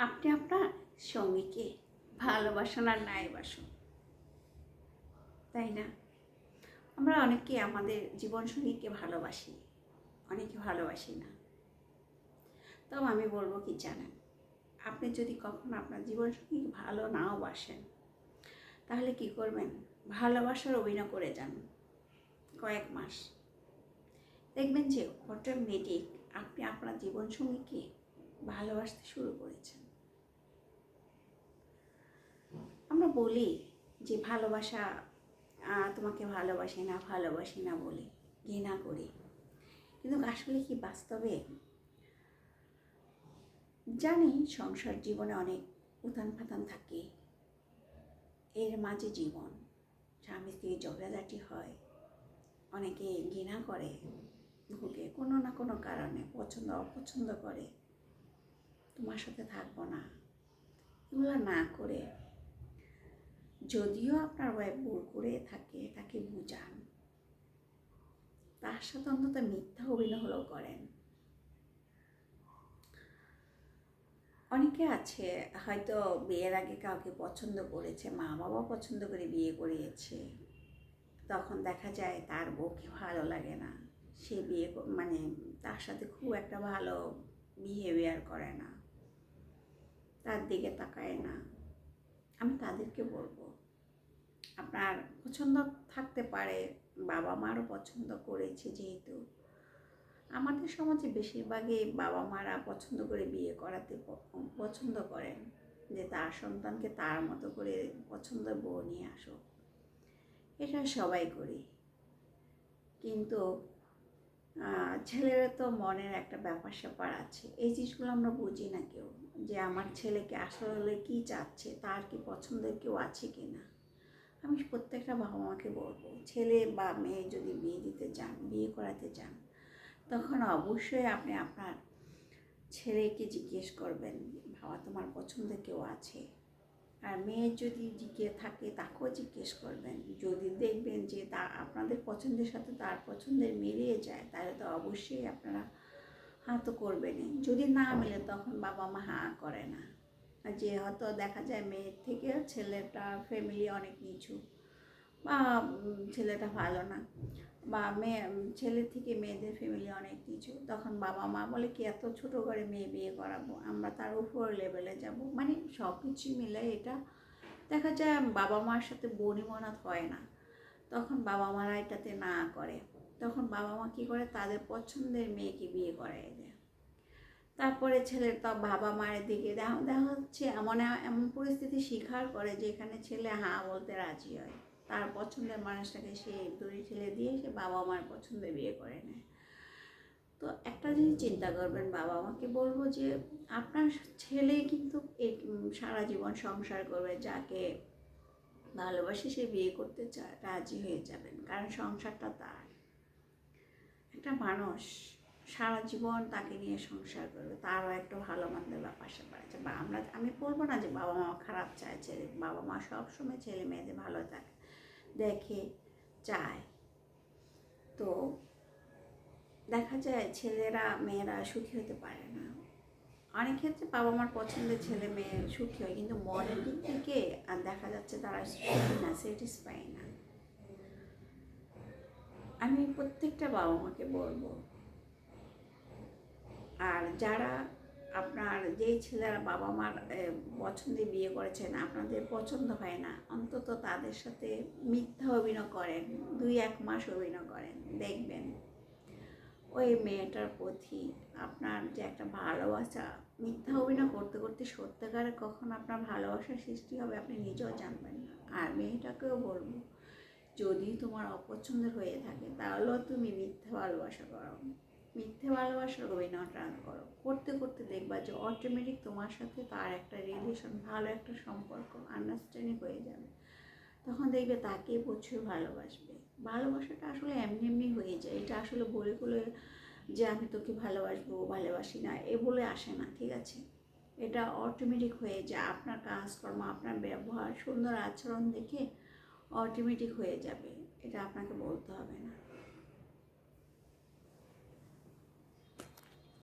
আপনি আপনার সঙ্গীকে ভালোবাসুন আর নাই বাসুন। তাই না? আমরা অনেকে আমাদের জীবনসঙ্গীকে ভালোবাসি, অনেকে ভালোবাসি না। তবে আমি বলব কি জানেন, আপনি যদি কখনো আপনার জীবনসঙ্গীকে ভালো নাও বাসেন, তাহলে কি করবেন? ভালোবাসার অভিনয় করে যান কয়েক মাস। দেখবেন যে অটোমেটিক আপনি আপনার জীবনসঙ্গীকে ভালোবাসতে শুরু করেছেন। আমরা বলি যে ভালোবাসা তোমাকে ভালোবাসি না ভালোবাসি না বলে ঘৃণা করি। কিন্তু আসলে কি বাস্তবে? জানি সংসার জীবনে অনেক উথান ফাতান থাকে। এর মাঝে জীবন, স্বামী স্ত্রী ঝগড়াঝাটি হয়, অনেকে ঘৃণা করে, ভুগে কোনো না কোনো কারণে, পছন্দ, অপছন্দ করে। তোমার সাথে থাকব না। এগুলো না করে যদিও আপনার ওয়াইফ ভুল করে থাকে, তাকে বুঝান। তার সাথে অন্তত মিথ্যা অভিনয় হলেও করেন। অনেকে আছে, হয়তো বিয়ের আগে কাউকে পছন্দ করেছে মা বাবা পছন্দ করে বিয়ে করিয়েছে। তখন দেখা যায় তার বউকে ভালো লাগে না। সে বিয়ে মানে তার সাথে খুব একটা ভালো বিহেভিয়ার করে না। তার দিকে তাকায় না। আমি তাদেরকে বলব, আপনার পছন্দ থাকতে পারে বাবা মারও পছন্দ করেছে যেহেতু। আমাদের সমাজে বেশিরভাগই বাবা মারা পছন্দ করে বিয়ে করাতে পছন্দ করেন যে তার সন্তানকে তার মতো করে পছন্দ বউ নিয়ে আসো এটা সবাই করি। কিন্তু ছেলের তো মনের একটা ব্যাপার স্যাপার আছে। এই জিনিসগুলো আমরা বুঝি না কেউ, যে আমার ছেলেকে আসলে কি চাচ্ছে, তার কি পছন্দের কেউ আছে কি না আমি প্রত্যেকটা বাবা মাকে বলব, ছেলে বা মেয়ে যদি বিয়ে দিতে চান, বিয়ে করাতে চান, তখন অবশ্যই আপনি আপনার ছেলেকে জিজ্ঞেস করবেন, বাবা, তোমার পছন্দের কেউ আছে? আর মেয়ে যদি জিকে থাকে, তাকেও জিজ্ঞেস করবেন। যদি দেখবেন যে তা আপনাদের পছন্দের সাথে তার পছন্দের মিলিয়ে যায়, তাহলে তো অবশ্যই আপনারা হাঁ তো করবেনই যদি না মেলে, তখন বাবা মা হাঁ করে না। যে হয়তো দেখা যায় মেয়ের থেকে ছেলেটা ফ্যামিলি অনেক নিচু বা ছেলেটা ভালো না। বা মেয়ে ছেলের থেকে মেয়েদের ফ্যামিলি অনেক কিছু। তখন বাবা মা বলে, কি এত ছোটো করে মেয়ে বিয়ে করাবো? আমরা তার উপর লেভেলে যাব। মানে সব কিছু মিলে এটা দেখা যায় বাবা মার সাথে বনিমনাত হয় না। তখন বাবা মারা এটাতে না করে। তখন বাবা মা কী করে? তাদের পছন্দের মেয়েকে বিয়ে করাই দেয়। তারপরে ছেলের তো বাবা মায়ের দিকে দেখা দেখা হচ্ছে এমন এমন পরিস্থিতি স্বীকার করে যেখানে ছেলে হাঁ বলতে রাজি হয়। তার পছন্দের মানুষটাকে সে দড়ি ঠেলে দিয়ে সে বাবা মার পছন্দে বিয়ে করে নেয়। তো একটা জিনিস চিন্তা করবেন, বাবা মাকে বলব যে, আপনার ছেলে কিন্তু সারা জীবন সংসার করবে, যাকে ভালোবাসে সে বিয়ে করতে চায় রাজি হয়ে যাবেন, কারণ সংসারটা তার। একটা মানুষ সারা জীবন তাকে নিয়ে সংসার করবে, তারও একটা ভালো মন্দের ব্যাপার স্যাপার আছে। বা আমরা, আমি বলব না যে বাবা মা খারাপ চায় ছেলে বাবা মা সবসময় ছেলে মেয়েদের ভালো থাকে। দেখে চায় তো দেখা যায় ছেলেরা, মেয়েরা সুখী হতে পারে না। অনেক ক্ষেত্রে বাবা মার পছন্দের ছেলে, মেয়ে সুখী হয়, কিন্তু মনের দিক থেকে আর দেখা যাচ্ছে তারা সুখী না স্যাটিসফাই না। আমি প্রত্যেকটা বাবা মাকে বলব, আর যারা আপনার যেই ছেলেরা বাবা মার পছন্দে বিয়ে করেছেন, আপনাদের পছন্দ হয় না, অন্তত তাদের সাথে মিথ্যা অভিনয় করেন, দুই এক মাস অভিনয় করেন, দেখবেন। ওই মেয়েটার প্রতি আপনার যে একটা ভালোবাসা, মিথ্যা অভিনয় করতে করতে সত্যিকারে কখন আপনার ভালোবাসার সৃষ্টি হবে আপনি নিজেও জানবেন না। আর মেয়েটাকেও বলব, যদি তোমার অপছন্দের হয়ে থাকে, তাহলেও তুমি মিথ্যা ভালোবাসা করো। মিথ্যে ভালোবাসার অভিনয়টা করো। করতে করতে দেখবা যে অটোমেটিক তোমার সাথে তার একটা রিলেশন ভালো একটা সম্পর্ক আন্ডারস্ট্যান্ডিং হয়ে যাবে। তখন দেখবে তাকে প্রচুর ভালোবাসবে। ভালোবাসাটা আসলে এমনি এমনি হয়ে যায়। এটা আসলে বলে বলে যে আমি তোকে ভালোবাসবো, ভালোবাসি না, এ বলে আসে না, ঠিক আছে? এটা অটোমেটিক হয়ে যায়। আপনার কাজকর্ম, আপনার ব্যবহার, সুন্দর আচরণ দেখে অটোমেটিক হয়ে যাবে। এটা আপনাকে বলতে হবে না।